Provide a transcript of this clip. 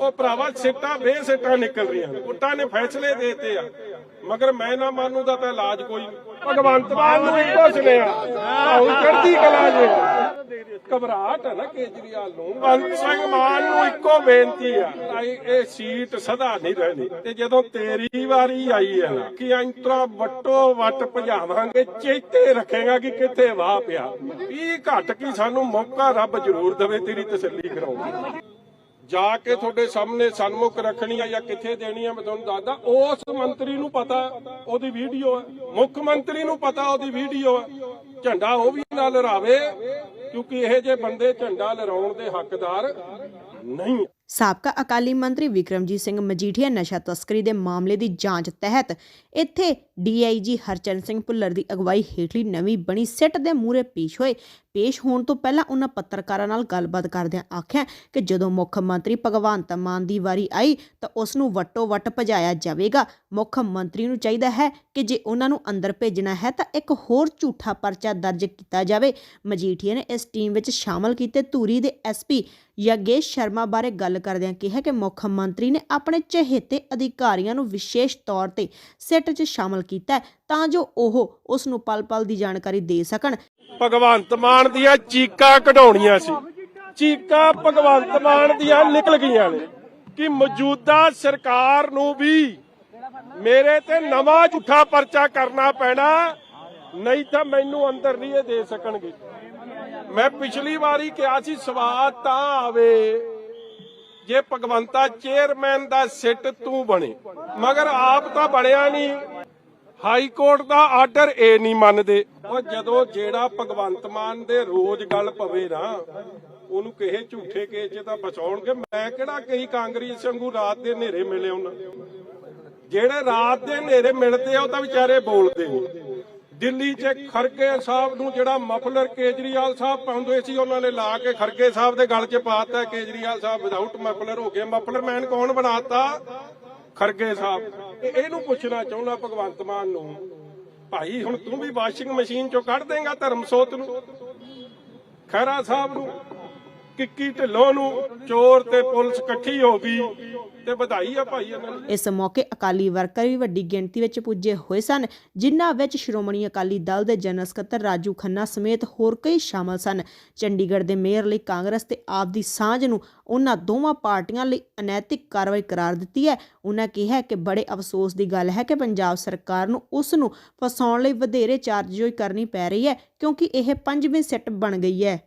ਉਹ ਭਰਾਵਾ ਸਿੱਟਾਂ ਬੇਸਿੱਟਾਂ ਨਿਕਲ ਰਹੀਆਂ ਨੇ। ਕੋਟਾਂ ਨੇ ਫੈਸਲੇ ਦੇਤੇ ਆ। ਮਗਰ ਮੈਂ ਨਾ ਮਾਨੂ ਦਾ ਤਾਂ ਇਲਾਜ ਕੋਈ ਭਗਵੰਤ ਮਾਨ ਨੂੰ ਇੱਕੋ ਸੁਨੇਹਾ ਆਉਂ ਚੜ੍ਹਦੀ ਕਲਾ ਜੇ। ਘਬਰਾਹਟ ਹੈ ਨਾ ਕੇਜਰੀਵਾਲ ਨੂੰ। ਭਗਵੰਤ ਸਿੰਘ ਮਾਨ ਨੂੰ ਇੱਕੋ ਬੇਨਤੀ ਆ ਇਹ ਸੀਟ ਸਦਾ ਨਹੀਂ ਰਹਿਣੀ। ਤੇ ਜਦੋਂ ਤੇਰੀ ਵਾਰੀ ਆਈ ਹੈ ਨਾ, ਕਿ ਅੰਤਰਾ ਵੱਟੋ ਵੱਟ ਭਜਾਵਾਂਗੇ, ਚੇਤੇ ਰੱਖੇਗਾ ਕਿ ਕਿੱਥੇ ਵਾਹ ਪਿਆ। ਇਹ ਘੱਟ ਕੀ ਸਾਨੂੰ ਮੌਕਾ ਰੱਬ ਜ਼ਰੂਰ ਦੇਵੇ ਤੇਰੀ ਤਸੱਲੀ ਕਰਾਉਣ ਜਾ ਕੇ ਤੁਹਾਡੇ ਸਾਹਮਣੇ ਸਨਮੁਖ ਰੱਖਣੀ ਆ ਜਾਂ ਕਿੱਥੇ ਦੇਣੀ ਆ, ਮੈਂ ਤੁਹਾਨੂੰ ਦੱਸਦਾ। ਉਸ ਮੰਤਰੀ ਨੂੰ ਪਤਾ ਉਹਦੀ ਵੀਡੀਓ ਹੈ ਮੁੱਖ ਮੰਤਰੀ ਨੂੰ ਪਤਾ ਉਹਦੀ ਵੀਡੀਓ ਹੈ ਝੰਡਾ ਉਹ ਵੀ ਨਾ ਲਹਿਰਾਵੇ, ਕਿਉਂਕਿ ਇਹ ਜੇ ਬੰਦੇ ਝੰਡਾ ਲਹਿਰਾਉਣ ਦੇ ਹੱਕਦਾਰ ਨਹੀਂ ਸਾਬਕਾ ਅਕਾਲੀ ਮੰਤਰੀ ਵਿਕਰਮਜੀਤ ਸਿੰਘ ਮਜੀਠੀਆ ਨਸ਼ਾ ਤਸਕਰੀ ਦੇ ਮਾਮਲੇ ਦੀ ਜਾਂਚ ਤਹਿਤ ਇੱਥੇ ਡੀਆਈਜੀ ਹਰਚਰਨ ਸਿੰਘ ਭੁੱਲਰ ਦੀ ਅਗਵਾਈ ਹੇਠਲੀ ਨਵੀਂ ਬਣੀ ਸਿੱਟ ਦੇ ਮੂਹਰੇ ਪੇਸ਼ ਹੋਏ। ਪੇਸ਼ ਹੋਣ ਤੋਂ ਪਹਿਲਾਂ ਉਹਨਾਂ ਪੱਤਰਕਾਰਾਂ ਨਾਲ ਗੱਲਬਾਤ ਕਰਦਿਆਂ ਆਖਿਆ ਕਿ ਜਦੋਂ ਮੁੱਖ ਮੰਤਰੀ ਭਗਵੰਤ ਮਾਨ ਦੀ ਵਾਰੀ ਆਈ ਤਾਂ ਉਸ ਨੂੰ ਵਟੋ ਵਟ ਭਜਾਇਆ ਜਾਵੇਗਾ। ਮੁੱਖ ਮੰਤਰੀ ਨੂੰ ਚਾਹੀਦਾ ਹੈ ਕਿ ਜੇ ਉਹਨਾਂ ਨੂੰ ਅੰਦਰ ਭੇਜਣਾ ਹੈ ਤਾਂ ਇੱਕ ਹੋਰ ਝੂਠਾ ਪਰਚਾ ਦਰਜ ਕੀਤਾ ਜਾਵੇ। ਮਜੀਠੀਆ ਨੇ ਇਸ ਟੀਮ ਵਿੱਚ ਸ਼ਾਮਲ ਕੀਤੇ ਧੂਰੀ ਦੇ ਐਸਪੀ ਯਗੇਸ਼ ਸ਼ਰਮਾ ਬਾਰੇ ਗੱਲ ਕਰਦਿਆਂ ਕਿਹਾ ਕਿ ਮੁੱਖ ਮੰਤਰੀ ਨੇ ਆਪਣੇ ਚਹੇਤੇ ਅਧਿਕਾਰੀਆਂ ਨੂੰ ਵਿਸ਼ੇਸ਼ ਤੌਰ ਤੇ ਸਿੱਟ 'ਚ ਸ਼ਾਮਲ ਕੀਤਾ ਤਾਂ ਜੋ ਉਹ ਉਸ ਨੂੰ ਪਲ-ਪਲ ਦੀ ਜਾਣਕਾਰੀ ਦੇ ਸਕਣ। ਭਗਵੰਤ ਮਾਨ ਦੀਆਂ ਚੀਕਾਂ ਕਢਾਉਣੀਆਂ ਸੀ। ਚੀਕਾਂ ਭਗਵੰਤ ਮਾਨ ਦੀਆਂ ਨਿਕਲ ਗਈਆਂ ਨੇ ਕਿ ਮੌਜੂਦਾ ਸਰਕਾਰ ਨੂੰ ਵੀ ਮੇਰੇ ਤੇ ਨਵਾਂ ਝੂਠਾ ਪਰਚਾ ਕਰਨਾ ਪੈਣਾ, ਨਹੀਂ ਤਾਂ ਮੈਨੂੰ ਅੰਦਰ ਨਹੀਂ ਇਹ ਦੇ ਸਕਣਗੇ। ਮੈਂ ਪਿਛਲੀ ਵਾਰੀ ਕਿਹਾ ਸੀ, ਸਵਾਦ ਤਾਂ ਆਵੇ। ਜੇ ਭਗਵੰਤਾ ਚੇਅਰਮੈਨ ਦਾ ਸਿੱਟ ਤੂੰ ਬਣੇ। ਮਗਰ ਆਪ ਤਾਂ ਬਣਿਆ ਨਹੀਂ। ਹਾਈ ਕੋਰਟ ਦਾ ਆਰਡਰ ਇਹ ਨਹੀਂ ਮੰਨਦੇ। ਉਹ ਜਦੋਂ ਜਿਹੜਾ ਭਗਵੰਤ ਮਾਨ ਦੇ ਰੋਜ਼ ਗੱਲ ਪਵੇ ਨਾ, ਉਹਨੂੰ ਕਹੇ ਝੂਠੇ ਕੇਸ 'ਚ ਤਾਂ ਬਚਾਉਣਗੇ। ਮੈਂ ਕਿਹੜਾ ਕਹੀ ਕਾਂਗਰਸ ਵਾਂਗੂ ਰਾਤ ਦੇ ਹਨੇਰੇ ਮਿਲੇ ਉਹਨਾਂ ਜਿਹੜੇ ਰਾਤ ਦੇ ਹਨੇਰੇ ਮਿਲਦੇ ਆ, ਉਹ ਤਾਂ ਵਿਚਾਰੇ ਬੋਲਦੇ ਨਹੀਂ। ਦਿੱਲੀ 'ਚ ਖਰਗੇ ਸਾਹਿਬ ਨੂੰ ਜਿਹੜਾ ਮਫਲਰ ਕੇਜਰੀਵਾਲ ਸਾਹਿਬ ਪਾਉਂਦੇ ਸੀ, ਉਹਨਾਂ ਨੇ ਲਾ ਕੇ ਖਰਗੇ ਸਾਹਿਬ ਦੇ ਗਲ 'ਚ ਪਾਤਾ ਕੇਜਰੀਵਾਲ ਸਾਹਿਬ ਵਿਦਆਊਟ ਮਫਲਰ ਹੋ ਗਏ। ਮਫਲਰ ਮੈਨ ਕੌਣ ਬਣਾਤਾ ਖਰਗੇ ਸਾਹਿਬ। ਤੇ ਇਹਨੂੰ ਪੁੱਛਣਾ ਚਾਹੁੰਦਾ ਭਗਵੰਤ ਮਾਨ ਨੂੰ, ਭਾਈ, ਹੁਣ ਤੂੰ ਵੀ ਵਾਸ਼ਿੰਗ ਮਸ਼ੀਨ ਚੋਂ ਕੱਢ ਦੇਗਾ ਧਰਮਸੋਤ ਨੂੰ? ਖਹਿਰਾ ਸਾਹਿਬ ਨੂੰ ਕਿੱਕੀ ਢਿੱਲੋਂ ਨੂੰ ਚੋਰ ਤੇ ਪੁਲਿਸ ਇਕੱਠੀ ਹੋ ਗਈ ਤੇ ਵਧਾਈ ਆ ਭਾਈ ਇਹਨਾਂ ਨੂੰ ਇਸ ਮੌਕੇ ਅਕਾਲੀ ਵਰਕਰ ਵੀ ਵੱਡੀ ਗਿਣਤੀ ਵਿੱਚ ਪੁੱਜੇ ਹੋਏ ਸਨ, ਜਿਨ੍ਹਾਂ ਵਿੱਚ ਸ਼੍ਰੋਮਣੀ ਅਕਾਲੀ ਦਲ ਦੇ ਜਨਰਲ ਸਕੱਤਰ ਰਾਜੂ ਖੰਨਾ ਸਮੇਤ ਹੋਰ ਕਈ ਸ਼ਾਮਲ ਸਨ। ਚੰਡੀਗੜ੍ਹ ਦੇ ਮੇਅਰ ਲਈ ਕਾਂਗਰਸ ਤੇ ਆਪ ਦੀ ਸਾਂਝ ਨੂੰ ਉਹਨਾਂ ਦੋਵਾਂ ਪਾਰਟੀਆਂ ਲਈ ਅਨੈਤਿਕ ਕਾਰਵਾਈ ਕਰਾਰ ਦਿੱਤੀ ਹੈ। ਉਹਨਾਂ ਕਿਹਾ ਕਿ ਬੜੇ ਅਫਸੋਸ ਦੀ ਗੱਲ ਹੈ ਕਿ ਪੰਜਾਬ ਸਰਕਾਰ ਨੂੰ ਉਸ ਨੂੰ ਫਸਾਉਣ ਲਈ ਵਧੇਰੇ ਚਾਰਜੋਈ ਕਰਨੀ ਪੈ ਰਹੀ ਹੈ, ਕਿਉਂਕਿ ਇਹ ਪੰਜਵੀਂ ਸਿੱਟ ਬਣ ਗਈ ਹੈ।